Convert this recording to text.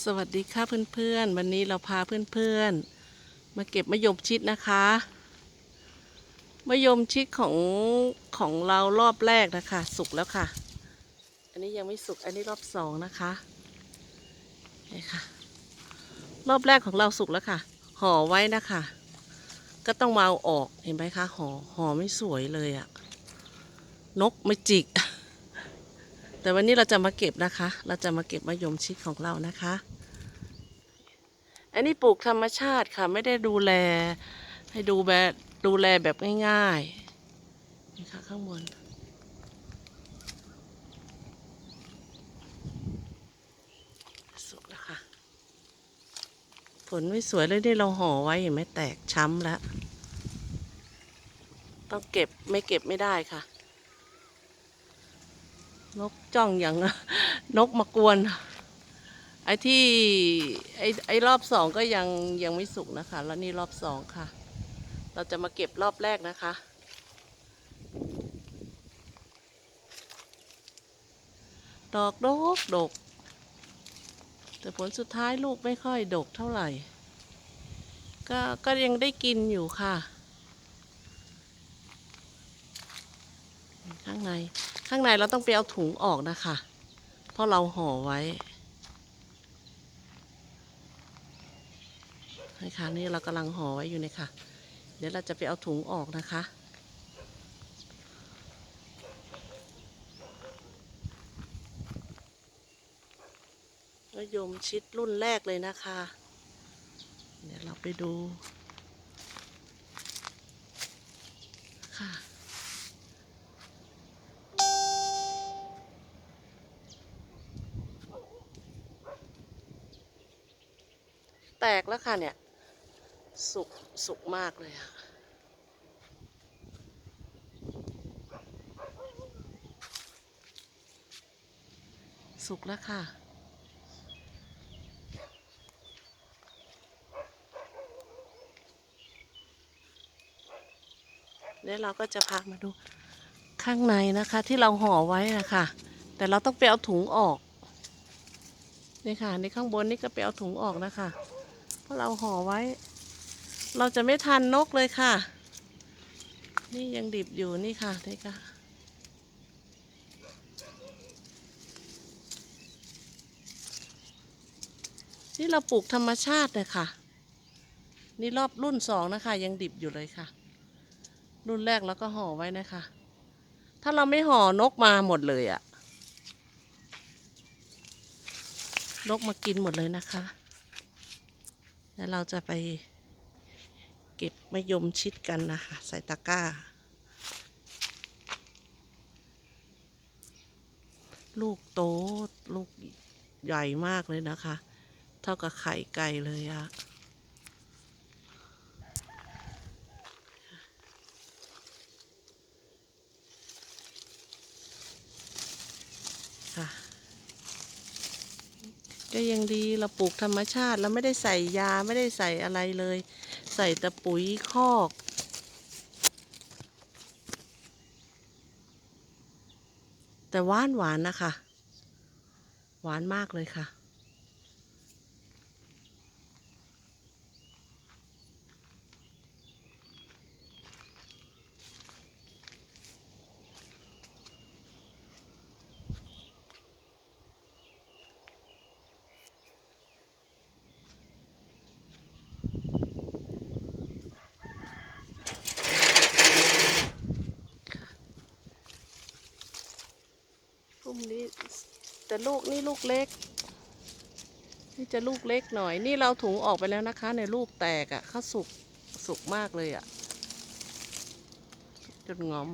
สวัสดีค่ะเพื่อนๆ วันนี้เราพาเพื่อนๆ มาเก็บมะยมชิดนะคะมะยมชิดของของเรารอบแรกนะคะ สุกแล้วค่ะ อันนี้ยังไม่สุกอันนี้รอบสองนะคะนี่ค่ะ รอบแรกของเราสุกแล้วค่ะ ห่อไว้นะคะ ก็ต้องมาเอาออกเห็นไหมคะห่อห่อไม่สวยเลยอะนกไม่จิก แต่วันนี้เราจะมาเก็บนะคะ เราจะมาเก็บมะยมชิดของเรานะคะ อันนี้ปลูกธรรมชาติค่ะ ไม่ได้ดูแล ให้ดูแบบดูแลแบบง่ายๆนี่ค่ะข้างบนสุกแล้วค่ะ ผลไม่สวยเลยที่เราห่อไว้เห็นไหมแตกช้ำแล้ว ต้องเก็บไม่เก็บไม่ได้ค่ะ นกจ้องอย่างนกมากวน ไอ้ที่ไอ้ไอ้รอบสองก็ยังยังไม่สุกนะคะ แล้วนี่รอบสองค่ะ เราจะมาเก็บรอบแรกนะคะ ดอกดกดก แต่ผลสุดท้ายลูกไม่ค่อยดกเท่าไหร่ ก็ก็ยังได้กินอยู่ค่ะ ข้างใน ข้างในเราต้องไปเอาถุงออกนะคะ เพราะเราห่อไว้นี่ค่ะนี่เรากำลังห่อไว้อยู่เนี่ยค่ะเดี๋ยวเราจะไปเอาถุงออกนะคะมะยมชิดรุ่นแรกเลยนะคะ เดี๋ยวเราไปดู แตกแล้วค่ะเนี่ย สุกสุกมากเลยอะสุกแล้วค่ะเดี๋ยวเราก็จะพามาดูข้างในนะคะ ที่เราห่อไว้นะคะ แต่เราต้องไปเอาถุงออกนี่ค่ะในข้างบนนี่ก็ไปเอาถุงออกนะคะ เราะเราห่อไว้ เราจะไม่ทันนกเลยค่ะ นี่ยังดิบอยู่นี่ค่ะนี่ค่ะ นี่เราปลูกธรรมชาติเลยค่ะ นี่รอบรุ่นสองนะคะ ยังดิบอยู่เลยค่ะ รุ่นแรกเราก็ห่อไว้นะคะ ถ้าเราไม่ห่อนกมาหมดเลยอะนกมากินหมดเลยนะคะ แล้วเราจะไปเก็บมะยมชิดกันนะคะ ใส่ตะกร้า ลูกโตลูกใหญ่มากเลยนะคะ เท่ากับไข่ไก่เลยอะ่ะ ก็ยังดีเราปลูกธรรมชาติเราไม่ได้ใส่ยาไม่ได้ใส่อะไรเลย ใส่แต่ปุ๋ยคอกแต่หวานหวานนะคะ หวานมากเลยค่ะี่แต่ลูกนี่ลูกเล็ก นี่จะลูกเล็กหน่อย นี่เราถุงออกไปแล้วนะคะ ในลูกแตกอะ่ะเขาสุกสุกมากเลยอะ่ะจนงอม